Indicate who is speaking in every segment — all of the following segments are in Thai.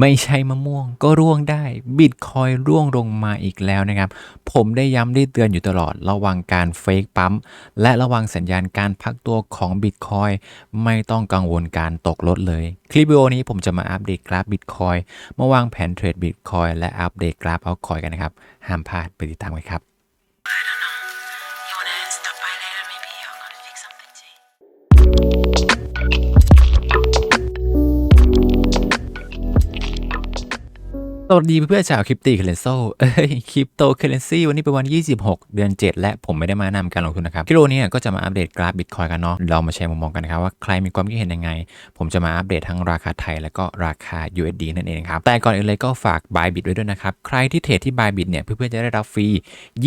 Speaker 1: ไม่ใช่มะม่วงก็ร่วงได้บิตคอยร่วงลงมาอีกแล้วนะครับ ผมได้ย้ำได้เตือนอยู่ตลอดระวังการเฟกปั๊ม และระวังสัญญาณการพักตัวของบิตคอยไม่ต้องกังวลการตกลดเลย คลิปวิดีโอนี้ผมจะมาอัปเดตกราฟบิตคอยมาวางแผนเทรดบิตคอยและอัปเดตกราฟเอาคอยกันนะครับ ห้ามพลาดไปติดตามกันครับ สวัสดีเพื่อนๆชาวคริปตีเคเลนโซเอ้ยคริปโตเคเลนซีวันนี้เป็นวัน 26 เดือน 7 และผมไม่ได้มานำการลงทุนนะครับคลิปวิดีโอนี้ก็จะมาอัปเดตกราฟบิตคอยกันเนาะเรามาแชร์มุมมองกันนะครับว่าใครมีความคิดเห็นยังไง ผมจะมาอัปเดตทั้งราคาไทย และก็ราคา USD นั่นเองครับ แต่ก่อนอื่นเลยก็ฝาก Bybit ไว้ด้วยนะครับ ใครที่เทรดที่ Bybit เนี่ยเพื่อนๆจะได้รับฟรี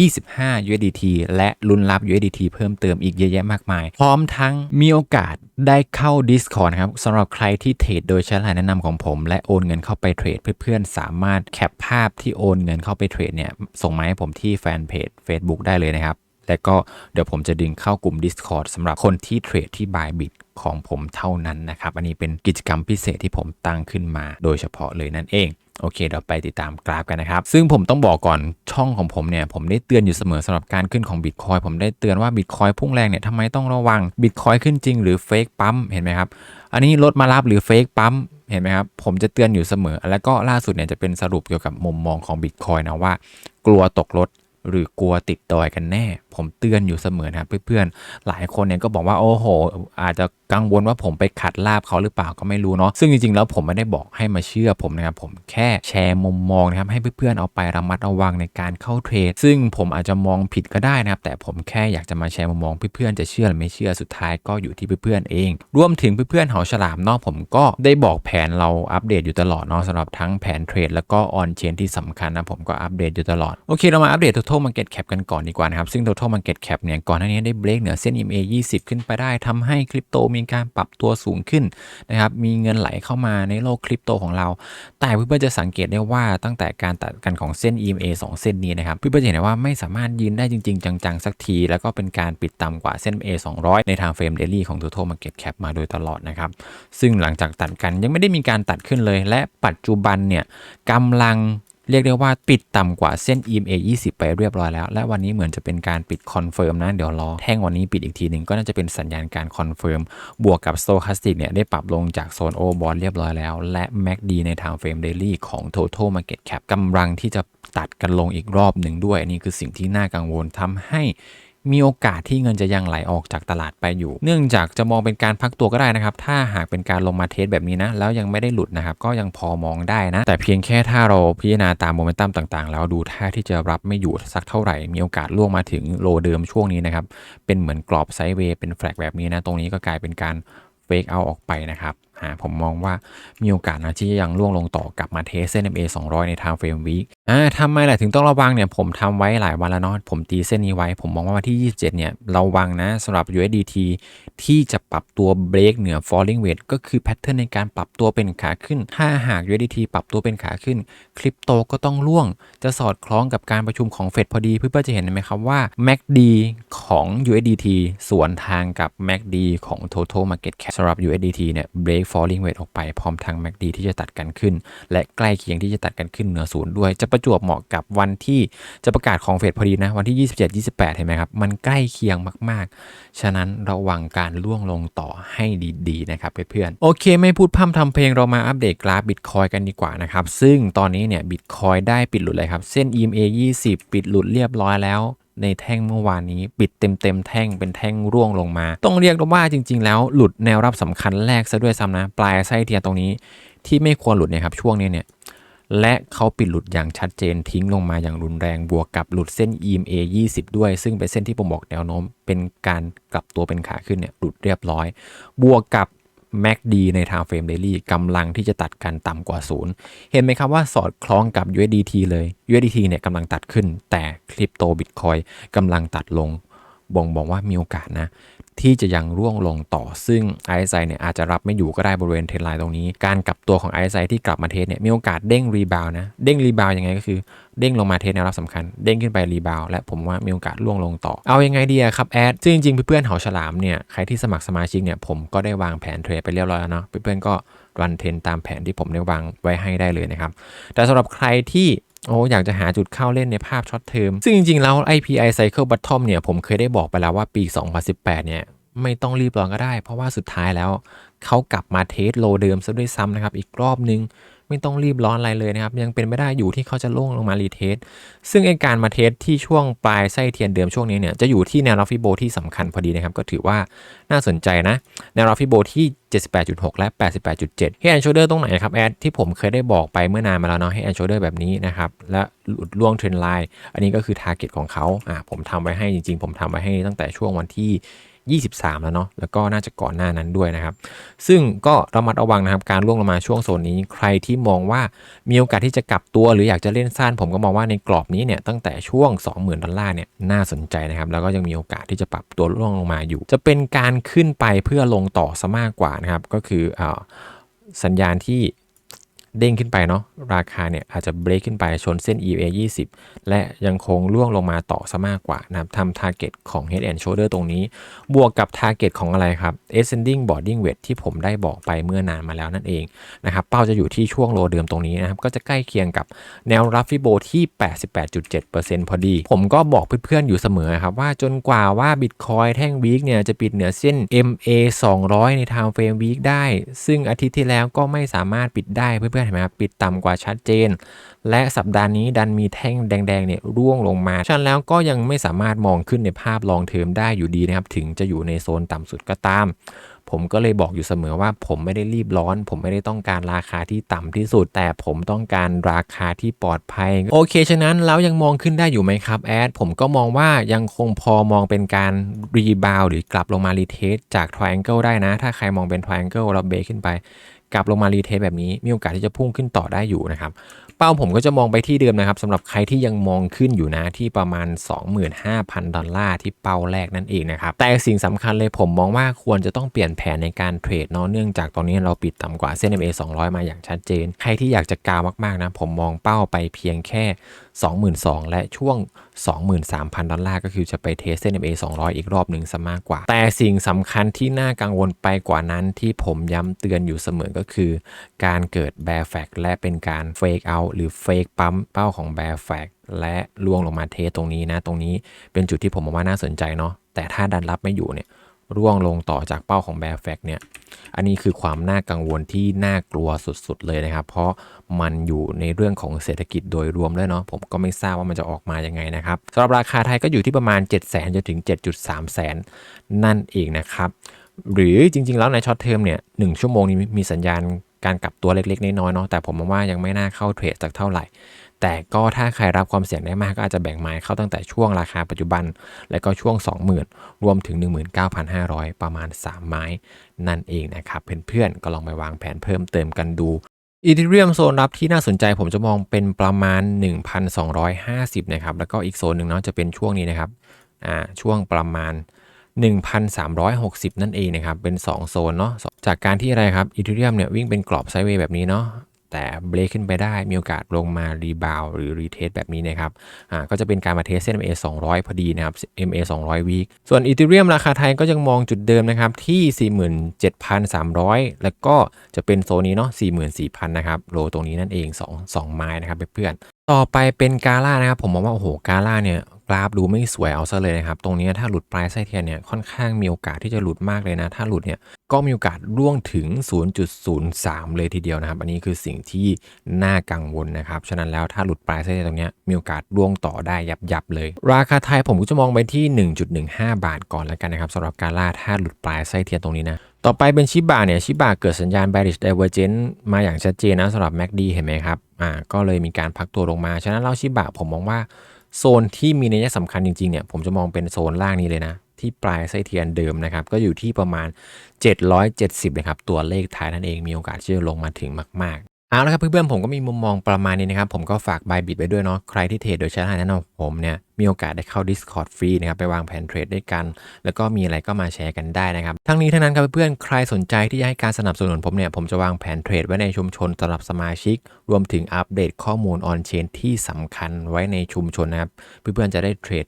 Speaker 1: 25 USDT และลุ้นรับ USDT เพิ่มเติมอีกเยอะแยะมากมาย พร้อมทั้งมีโอกาสได้เข้า Discord นครับสำหรับใครที่เทรดโดยใช้รหัสแนะนำของผม และโอนเงินเข้าไปเทรดเพื่อนๆสามารถแคปภาพที่โอนเงินเข้าไปเทรดเนี่ยส่งมาให้ผมที่แฟนเพจ Facebook ได้เลยนะครับ และก็เดี๋ยวผมจะดึงเข้ากลุ่ม Discord สำหรับคนที่เทรดที่ Bybit ของผมเท่านั้นนะครับ อันนี้เป็นกิจกรรมพิเศษที่ผมตั้งขึ้นมาโดยเฉพาะเลยนั่นเอง โอเค เราไปติดตามกราฟกันนะครับ ซึ่งผมต้องบอกก่อนช่องของผมเนี่ย ผมได้เตือนอยู่เสมอสำหรับการขึ้นของบิตคอยผมได้เตือนว่าบิตคอยพุ่งแรงเนี่ยทำไมต้องระวังบิตคอยขึ้นจริงหรือเฟกปั๊มเห็นไหมครับ อันนี้รถมารับหรือเฟกปั๊มเห็นไหมครับ ผมจะเตือนอยู่เสมอ แล้วก็ล่าสุดเนี่ยจะเป็นสรุปเกี่ยวกับมุมมองของบิตคอยนะว่า กลัวตกรถหรือกลัวติดดอยกันแน่ ผมเตือนอยู่เสมอนะครับเพื่อนๆ หลายคนเนี่ยก็บอกว่าโอ้โห อาจจะ กังวลว่าผมไปขัดลาบเขาหรือเปล่าก็ไม่รู้เนาะซึ่งจริงๆแล้วผมไม่ได้บอกให้มาเชื่อผมนะครับผมแค่แชร์มุมมองนะครับให้เพื่อนๆเอาไประมัดระวังในการเข้าเทรด ซึ่งผมอาจจะมองผิดก็ได้นะครับ แต่ผมแค่อยากจะมาแชร์มุมมองเพื่อนๆจะเชื่อหรือไม่เชื่อสุดท้ายก็อยู่ที่เพื่อนๆเอง รวมถึงเพื่อนๆเหาฉลามเนาะผมก็ได้บอกแผนเราอัปเดตอยู่ตลอดเนาะสำหรับทั้งแผนเทรดแล้วก็ออนเชนที่สำคัญนะผมก็อัปเดตอยู่ตลอด โอเคเรามาอัปเดต total market cap กันก่อนดีกว่านะครับซึ่ง total market cap เนี่ยก่อนหน้านี้ได้เบรกเหนือเส้น EMA 20 ขึ้นไปได้ทำให้คริปโตมีการปรับตัวสูงขึ้นนะครับ มีเงินไหลเข้ามาในโลกคริปโตของเรา แต่เพื่อนๆจะสังเกตได้ว่าตั้งแต่การตัดกันของเส้น EMA 2 เส้นนี้นะครับ เพื่อนๆจะเห็นได้ว่าไม่สามารถยืนได้จริงๆ จังๆ สักที แล้วก็เป็นการปิดต่ำกว่าเส้น A 200 ในทางเฟรมเดลี่ของ total market cap มาโดยตลอดนะครับ ซึ่งหลังจากตัดกันยังไม่ได้มีการตัดขึ้นเลย และปัจจุบันเนี่ยกำลัง เรียกได้ว่าปิดต่ำกว่าเส้น EMA 20 ไปเรียบร้อยแล้ว และวันนี้เหมือนจะเป็นการปิดคอนเฟิร์มนะ เดี๋ยวรอแท่งวันนี้ปิดอีกทีหนึ่งก็น่าจะเป็นสัญญาณการคอนเฟิร์มบวกกับโซคาสติกเนี่ยได้ปรับลงจากโซนโอบอลเรียบร้อยแล้ว และ MACD ในทางเฟรมเดลี่ของ Total Market Cap กำลังที่จะตัดกันลงอีกรอบหนึ่งด้วยอันนี่คือสิ่งที่น่ากังวลทำให้ มีโอกาสที่เงินจะยังไหลออกจากตลาดไปอยู่ เนื่องจากจะมองเป็นการพักตัวก็ได้นะครับ ถ้าหากเป็นการลงมาเทสแบบนี้นะ แล้วยังไม่ได้หลุดนะครับ ก็ยังพอมองได้นะ แต่เพียงแค่ถ้าเราพิจารณาตามโมเมนตัมต่างๆ แล้วดูท่าที่จะรับไม่อยู่สักเท่าไหร่ มีโอกาสล่วงมาถึงโลเดิมช่วงนี้นะครับ เป็นเหมือนกรอบไซด์เวย์เป็นแฟลกแบบนี้นะ ตรงนี้ก็กลายเป็นการเฟกเอาออกไปนะครับ ผมมองว่ามีโอกาสนะที่จะยังล่วงลงต่อกลับมาเทสเส้น MA 200 ในทางเฟรมวีคอ่าทำไมแหละถึงต้องระวังเนี่ย ผมทำไว้หลายวันแล้วเนาะผมตีเส้นนี้ไว้ ผมมองว่าวันที่ 27 เนี่ยระวังนะสำหรับ USDT ที่จะปรับตัวเบรกเหนือ falling wedge ก็คือแพทเทิร์นในการปรับตัวเป็นขาขึ้น ถ้าหาก USDT ปรับตัวเป็นขาขึ้นคริปโตก็ต้องล่วง จะสอดคล้องกับการประชุมของเฟดพอดีเพื่อจะเห็นไหมครับว่า MACD ของ USDT สวนทางกับ MACD ของ Total Market Cap สำหรับ USDT เนี่ย break falling wedge ออกไปพร้อมทาง MACD ที่จะตัดกันขึ้น และใกล้เคียงที่จะตัดกันขึ้นเหนือศูนย์ด้วย จะประจวบเหมาะกับวันที่จะประกาศของเฟดพอดีนะ วันที่ 27 28 เห็นไหมครับ มันใกล้เคียงมาก ๆ ฉะนั้นระวังการล่วงลงต่อให้ดีๆนะครับเพื่อนๆโอเค ไม่พูดพร่ำทำเพลงเรามาอัปเดตกราฟบิตคอยกันดีกว่านะครับซึ่งตอนนี้เนี่ยบิตคอยได้ปิดหลุดเลยครับเส้น EMA 20 ปิดหลุดเรียบร้อยแล้ว ในแท่งเมื่อวานนี้ปิดเต็มๆแท่งเป็นแท่งร่วงลงมา ต้องเรียกว่าจริง ๆ แล้วหลุดแนวรับสำคัญแรกซะด้วยซ้ำนะ ปลายไส้เทียนตรงนี้ที่ไม่ควรหลุดเนี่ยครับช่วงนี้เนี่ยและเขาปิดหลุดอย่างชัดเจนทิ้งลงมาอย่างรุนแรงบวกกับหลุดเส้น EMA 20 ด้วย ซึ่งเป็นเส้นที่ผมบอกแนวโน้ม เป็นการกลับตัวเป็นขาขึ้นเนี่ยหลุดเรียบร้อย บวกกับ MACD ในทางเฟรมเดลี่กำลังที่จะตัดกันต่ำกว่าศูนย์เห็นไหมครับว่าสอดคล้องกับ USDT เลย USDT เนี่ยกำลังตัดขึ้น แต่คริปโตบิตคอยกำลังตัดลง บ่งบอกว่ามีโอกาสนะ ที่จะยังร่วงลงต่อ ซึ่ง RSI เนี่ยอาจจะรับไม่อยู่ก็ได้บริเวณเทรนไลน์ตรงนี้ การกลับตัวของ RSI ที่กลับมาเทสเนี่ยมีโอกาสเด้งรีบาวนะ เด้งรีบาวยังไงก็คือเด้งลงมาเทสแนวรับสำคัญ เด้งขึ้นไปรีบาวและผมว่ามีโอกาสร่วงลงต่อ เอายังไงดีครับแอดซึ่งจริงๆเพื่อนๆเหาฉลามเนี่ยใครที่สมัครสมาชิกเนี่ยผมก็ได้วางแผนเทรดไปเรียบร้อยแล้วเนาะเพื่อนๆก็รันเทรนตามแผนที่ผมได้วางไว้ให้ได้เลยนะครับแต่สำหรับใครที่ โอ้อยากจะหาจุดเข้าเล่นในภาพช็อตเทอมซึ่งจริงๆ แล้ว IPI Cycle Bottom เนี่ยผมเคยได้บอกไปแล้วว่าปี 2018 เนี่ยไม่ต้องรีบร้อนก็ได้ เพราะว่าสุดท้ายแล้วเขากลับมาเทสโลเดิมซะด้วยซ้ำนะครับ อีกรอบนึง ไม่ต้องรีบร้อนอะไรเลยนะครับ ยังเป็นไม่ได้อยู่ที่เขาจะลงลงมารีเทสซึ่งไอการมาเทสที่ช่วงปลายไส้เทียนเดิมช่วงนี้เนี่ยจะอยู่ที่แนวรับฟิโบที่สำคัญพอดีนะครับ ก็ถือว่าน่าสนใจนะ แนวรับฟิโบที่ 78.6 และ 88.7 Head and Shoulder ตรงไหนครับแอดที่ผมเคยได้บอกไปเมื่อนานมาแล้วเนาะ Head and Shoulder แบบนี้นะครับ และหลุดล่วงเทรนไลน์อันนี้ก็คือ Target ของเขาอ่าผมทำไว้ให้จริง ๆ ผมทำไว้ให้ตั้งแต่ช่วงวันที่ 23 แล้วเนาะแล้วก็น่าจะก่อนหน้านั้นด้วยนะครับ ซึ่งก็ระมัดระวังนะครับการล่วงลงมาช่วงโซนนี้ ใครที่มองว่ามีโอกาสที่จะกลับตัวหรืออยากจะเล่นสั้นผมก็มองว่าในกรอบนี้เนี่ยตั้งแต่ช่วง 20,000 ดอลลาร์เนี่ยน่าสนใจนะครับ แล้วก็ยังมีโอกาสที่จะปรับตัวล่วงลงมาอยู่ จะเป็นการขึ้นไปเพื่อลงต่อซะมากกว่านะครับก็คืออาสัญญาณที่ เด้งขึ้นไปเนาะราคาเนี่ยอาจจะเบรกขึ้นไปชนเส้น EMA 20 และยังคงล่วงลงมาต่อซะมากกว่านะครับทำ target ของ head and shoulder ตรงนี้ บวกกับ target ของอะไรครับ ascending boarding weight ที่ผมได้บอกไปเมื่อนานมาแล้วนั่นเองนะครับเป้าจะอยู่ที่ช่วงโลเดิมตรงนี้นะครับก็จะใกล้เคียงกับแนวรับฟิโบที่ 88.7%พอดี ผมก็บอกเพื่อนๆอยู่เสมอครับว่าจนกว่าว่า Bitcoin แท่งวีคเนี่ยจะปิดเหนือเส้น MA 200 ใน time frame week ได้ ซึ่งอาทิตย์ที่แล้วก็ไม่สามารถปิดได้เพื่อนเห็นไหมครับปิดต่ำกว่าชัดเจน และสัปดาห์นี้ดันมีแท่งแดงๆเนี่ยร่วงลงมาฉะนั้นแล้วก็ยังไม่สามารถมองขึ้นในภาพลองเทอมได้อยู่ดีนะครับ ถึงจะอยู่ในโซนต่ำสุดก็ตาม ผมก็เลยบอกอยู่เสมอว่าผมไม่ได้รีบร้อน ผมไม่ได้ต้องการราคาที่ต่ำที่สุด แต่ผมต้องการราคาที่ปลอดภัย โอเค ฉะนั้นแล้วยังมองขึ้นได้อยู่ไหมครับแอดผมก็มองว่ายังคงพอมองเป็นการรีบาวหรือกลับลงมารีเทสจาก triangle ได้นะ ถ้าใครมองเป็น triangle แล้วเบรกขึ้นไป กลับลงมารีเทสแบบนี้มีโอกาสที่จะพุ่งขึ้นต่อได้อยู่นะครับ เป้าผมก็จะมองไปที่เดิมนะครับสำหรับใครที่ยังมองขึ้นอยู่นะที่ประมาณ 25,000 ดอลลาร์ที่เป้าแรกนั่นเองนะครับ แต่สิ่งสำคัญเลยผมมองว่าควรจะต้องเปลี่ยนแผนในการเทรดเนาะเนื่องจากตอนนี้เราปิดต่ำกว่าเส้น MA 200 มาอย่างชัดเจน ใครที่อยากจะกาวมากๆนะผมมองเป้าไปเพียงแค่ 22,000 และช่วง23,000 ดอลลาร์ก็คือจะไปเทสเส้น MA 200 อีกรอบหนึ่งซะมากกว่า แต่สิ่งสำคัญที่น่ากังวลไปกว่านั้นที่ผมย้ำเตือนอยู่เสมอก็คือ การเกิดแบร์แฟกและเป็นการเฟกเอาหรือเฟกปั๊มเป้าของแบร์แฟกและล่วงลงมาเทสตรงนี้นะ ตรงนี้เป็นจุดที่ผมมองว่าน่าสนใจเนาะแต่ถ้าดันรับไม่อยู่เนี่ย ร่วงลงต่อจากเป้าของ bear flag เนี่ย อันนี้คือความน่ากังวลที่น่ากลัวสุดๆเลยนะครับ เพราะมันอยู่ในเรื่องของเศรษฐกิจโดยรวมด้วยเนาะ ผมก็ไม่ทราบว่ามันจะออกมายังไงนะครับสำหรับราคาไทยก็อยู่ที่ประมาณ 7 0 0 0 0 0จนถึง 7.3 แสนนั่นเองนะครับ หรือจริงๆ แล้วในช็อตเทอมเนี่ยหชั่วโมงนี้มีสัญญาณการกลับตัวเล็กๆ น้อยๆ เนาะ แต่ผมมองว่ายังไม่น่าเข้าเทรดสักเท่าไหร่ แต่ก็ถ้าใครรับความเสี่ยงได้มากก็อาจจะแบ่งไม้เข้าตั้งแต่ช่วงราคาปัจจุบัน และก็ช่วง 20,000 รวมถึง 19,500 ประมาณ 3 ไม้ นั่นเองนะครับ เพื่อนๆ ก็ลองไปวางแผนเพิ่มเติมกันดูอีเทเรียมโซนรับที่น่าสนใจผมจะมองเป็นประมาณ 1,250 นะครับ แล้วก็อีกโซนหนึ่งเนาะจะเป็นช่วงนี้นะครับอ่าช่วงประมาณ 1,360 นั่นเองนะครับ เป็น 2 โซนเนาะจากการที่อะไรครับอีเทเรียมเนี่ยวิ่งเป็นกรอบไซด์เวย์แบบนี้เนาะ แต่เบรกขึ้นไปได้มีโอกาสลงมารีบาวหรือรีเทสแบบนี้นะครับอ่าก็จะเป็นการมาเทสเส้น MA 200 พอดีนะครับ MA 200 วีคส่วนอีเทเรียมราคาไทยก็ยังมองจุดเดิมนะครับที่ 47,300 แล้วก็จะเป็นโซนนี้เนาะ44,000นะครับโลตรงนี้นั่นเอง 2 2 ไม้นะครับเพื่อนๆต่อไปเป็นกาล่านะครับผมมองว่าโอ้โหกาล่าเนี่ย กราฟดูไม่สวยเอาซะเลยนะครับ ตรงนี้ถ้าหลุดปลายไส้เทียนเนี่ยค่อนข้างมีโอกาสที่จะหลุดมากเลยนะ ถ้าหลุดเนี่ยก็มีโอกาสร่วงถึง 0.03 เลยทีเดียวนะครับ อันนี้คือสิ่งที่น่ากังวลนะครับ ฉะนั้นแล้วถ้าหลุดปลายไส้เทียนตรงนี้มีโอกาสร่วงต่อได้ยับยับๆเลย ราคาไทยผมก็จะมองไปที่ 1.15 บาทก่อนแล้วกันนะครับสำหรับการล่าถ้าหลุดปลายไส้เทียนตรงนี้นะต่อไปเป็นชิบะเนี่ยชิบะเกิดสัญญาณ bearish divergence มาอย่างชัดเจนนะสำหรับ MACD เห็นไหมครับอ่าก็เลยมีการพักตัวลงมา ฉะนั้นเราชิบะผมมองว่า โซนที่มีนัยสำคัญจริงๆเนี่ยผมจะมองเป็นโซนล่างนี้เลยนะ ที่ปลายไส้เทียนเดิมนะครับ ก็อยู่ที่ประมาณ 770นะครับตัวเลขท้ายนั่นเองมีโอกาสที่จะลงมาถึงมาก เอาละครับเพื่อนๆผมก็มีมุมมองประมาณนี้นะครับ ผมก็ฝากบายบิดไปด้วยเนาะใครที่เทรดโดยใช้รหัสแนะนำผมเนี่ยมีโอกาสได้เข้า Discord ฟรีนะครับไปวางแผนเทรดด้วยกัน แล้วก็มีอะไรก็มาแชร์กันได้นะครับ ทั้งนี้ทั้งนั้นครับเพื่อนๆใครสนใจที่จะให้การสนับสนุนผมเนี่ยผมจะวางแผนเทรดไว้ในชุมชนสำหรับสมาชิก รวมถึงอัปเดตข้อมูลออนเชนที่สำคัญไว้ในชุมชนนะครับเพื่อนๆจะได้เทรด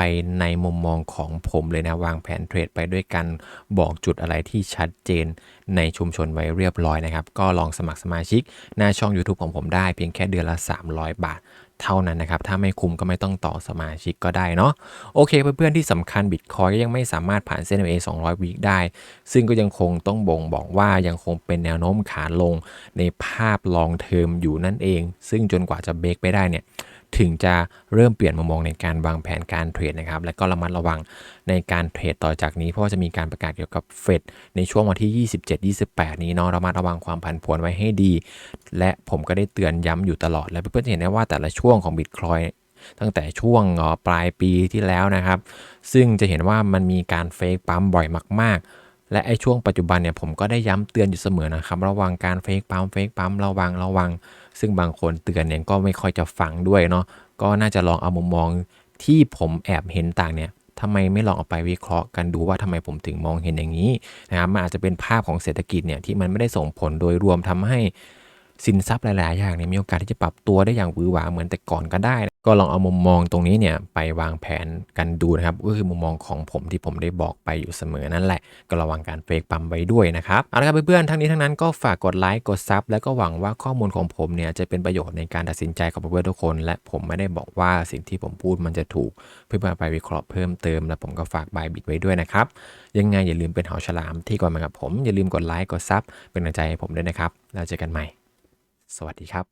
Speaker 1: ไปในมุมมองของผมเลยนะ วางแผนเทรดไปด้วยกันบอกจุดอะไรที่ชัดเจนในชุมชนไว้เรียบร้อยนะครับ ก็ลองสมัครสมาชิก หน้าช่อง YouTube ของผมได้เพียงแค่เดือนละ 300 บาทเท่านั้นนะครับ ถ้าไม่คุ้มก็ไม่ต้องต่อสมาชิกก็ได้เนาะ โอเคเพื่อนๆที่สำคัญบิตคอยก็ยังไม่สามารถผ่านเส้น MA 200 วีคได้ ซึ่งก็ยังคงต้องบ่งบอกว่ายังคงเป็นแนวโน้มขาลงในภาพลองเทอมอยู่นั่นเอง ซึ่งจนกว่าจะเบรกไปได้เนี่ย ถึงจะเริ่มเปลี่ยนมุมมองในการวางแผนการเทรดนะครับ และก็ระมัดระวังในการเทรดต่อจากนี้ เพราะว่าจะมีการประกาศเกี่ยวกับเฟดในช่วงวันที่ 27-28 นี้เนาะระมัดระวังความผันผวนไว้ให้ดี และผมก็ได้เตือนย้ำอยู่ตลอด และเพื่อนๆจะเห็นได้ว่าแต่ละช่วงของบิตคอยตั้งแต่ช่วงปลายปีที่แล้วนะครับ ซึ่งจะเห็นว่ามันมีการเฟกปั๊มบ่อยมาก ๆและไอ้ช่วงปัจจุบันเนี่ยผมก็ได้ย้ำเตือนอยู่เสมอนะครับ ระวังการเฟกปั๊มเฟกปั๊มระวังระวัง ซึ่งบางคนเตือนเนี่ยก็ไม่ค่อยจะฟังด้วยเนาะก็น่าจะลองเอามุมมองที่ผมแอบเห็นต่างเนี่ยทำไมไม่ลองเอาไปวิเคราะห์กันดูว่าทำไมผมถึงมองเห็นอย่างนี้นะครับมันอาจจะเป็นภาพของเศรษฐกิจเนี่ยที่มันไม่ได้ส่งผลโดยรวมทำให้ สินทรัพย์หลาย ๆ อย่างเนี่ยมีโอกาสที่จะปรับตัวได้อย่างหวือหวาเหมือนแต่ก่อนก็ได้ ก็ลองเอามุมมองตรงนี้เนี่ยไปวางแผนกันดูนะครับก็คือมุมมองของผมที่ผมได้บอกไปอยู่เสมอนั่นแหละ ก็ระวังการเฟกปั๊มไว้ด้วยนะครับเอาละครับเพื่อน ๆ ทั้งนี้ทั้งนั้นก็ฝากกดไลค์กดซับแล้วก็หวังว่าข้อมูลของผมเนี่ยจะเป็นประโยชน์ในการตัดสินใจของเพื่อนๆทุกคน และผมไม่ได้บอกว่าสิ่งที่ผมพูดมันจะถูก เพื่อนๆไปวิเคราะห์เพิ่มเติม และผมก็ฝากบายบิดไว้ด้วยนะครับยังไงอย่าลืมเป็นหาฉลามที่ก่อนมากับผมอย่าลืมกดไลค์กดซับเป็นกำลังใจให้ผมด้วยนะครับแล้วเจอกันใหม่ สวัสดีครับ